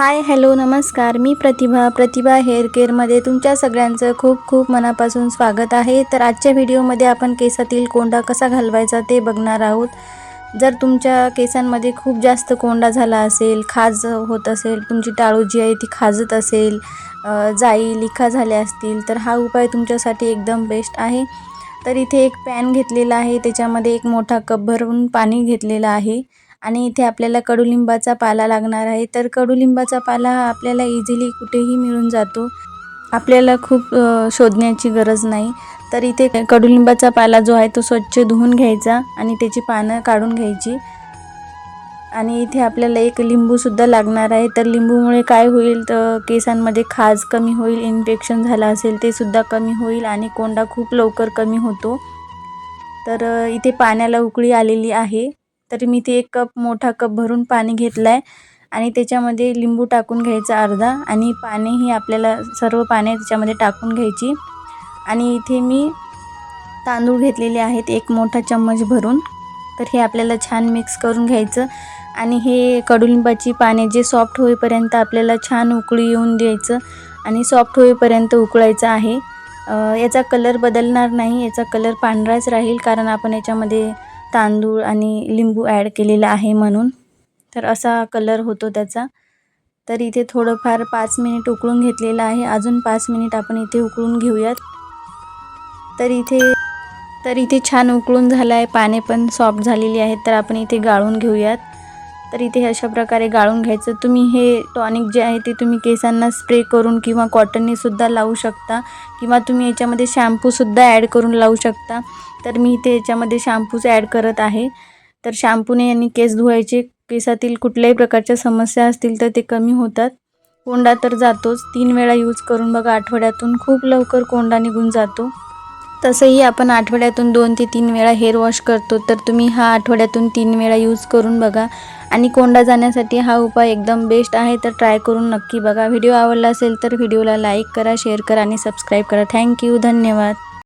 Hi hello नमस्कार. मी प्रतिभा प्रतिभा hair केअरमध्ये तुमच्या सगळ्यांचं खूप खूप मनापासून स्वागत आहे. तर आजच्या व्हिडिओमध्ये आपण केसातील कोंडा कसा घालवायचा ते बघणार आहोत. जर तुमच्या केसांमध्ये खूप जास्त कोंडा झाला असेल खाज होत असेल तुमची टाळू जी आहे ती खाजत असेल जाई लिखा झाल्या असतील तर हा उपाय तुमच्यासाठी एकदम बेस्ट आहे. तर इथे एक पॅन घेतलेला आहे त्याच्यामध्ये एक मोठा कप भरून पाणी घेतलेलं आहे. आणि इथे आपल्याला कडुलिंबाचा पाला लागणार आहे. तर कडुलिंबाचा पाला हा आपल्याला इझिली कुठेही मिळून जातो. आपल्याला खूप शोधण्याची गरज नाही. तर इथे कडुलिंबाचा पाला जो आहे तो स्वच्छ धुवून घ्यायचा आणि त्याची पानं काढून घ्यायची. आणि इथे आपल्याला एक लिंबूसुद्धा लागणार आहे. तर लिंबूमुळे काय होईल? तर केसांमध्ये खाज कमी होईल इन्फेक्शन झालं असेल ते सुद्धा कमी होईल आणि कोंडा खूप लवकर कमी होतो. तर इथे पाण्याला उकळी आलेली आहे. तर मी इथे एक कप मोठा कप भरून पाणी घेतलं आहे आणि त्याच्यामध्ये लिंबू टाकून घ्यायचा अर्धा आणि पाणीही आपल्याला सर्व पाने त्याच्यामध्ये टाकून घ्यायची. आणि इथे मी तांदूळ घेतलेले आहेत एक मोठा चम्मच भरून. तर हे आपल्याला छान मिक्स करून घ्यायचं आणि हे कडुलिंबाची पाने जे सॉफ्ट होईपर्यंत आपल्याला छान उकळी येऊन द्यायचं आणि सॉफ्ट होईपर्यंत उकळायचं आहे. याचा कलर बदलणार नाही याचा कलर पांढराच राहील कारण आपण याच्यामध्ये तांदूळ आणि लिंबू ॲड केलेला आहे म्हणून. तर असा कलर होतो त्याचा. तर इथे थोडंफार पाच मिनिट उकळून घेतलेलं आहे. अजून पाच मिनिट आपण इथे उकळून घेऊयात. तर इथे तर इथे छान उकळून झालं आहे पाने पण सॉफ्ट झालेली आहेत. तर आपण इथे गाळून घेऊयात. तर इथे अशा प्रकारे गाळून घ्यायचं. तुम्ही हे टॉनिक जे आहे ते तुम्ही केसांना स्प्रे करून किंवा कॉटननेसुद्धा लावू शकता. किंवा तुम्ही याच्यामध्ये शॅम्पूसुद्धा ॲड करून लावू शकता. तर मी इथे याच्यामध्ये शॅम्पूच ॲड करत आहे. तर शॅम्पूने यांनी केस धुवायचे. केसातील कुठल्याही प्रकारच्या समस्या असतील तर ते कमी होतात. कोंडा तर जातोच. तीन वेळा यूज करून बघा आठवड्यातून खूप लवकर कोंडा निघून जातो. तसंही आपण आठवड्यातून दोन ते तीन वेळा हेअर वॉश करतो. तर तुम्ही हा आठवड्यातून तीन वेळा यूज करून बघा. आणि कोंडा जाण्यासाठी हा उपाय एकदम बेस्ट आहे तर ट्राय करून नक्की बघा. व्हिडिओ आवडला असेल तर व्हिडिओला लाईक करा शेअर करा आणि सबस्क्राईब करा. थँक्यू धन्यवाद.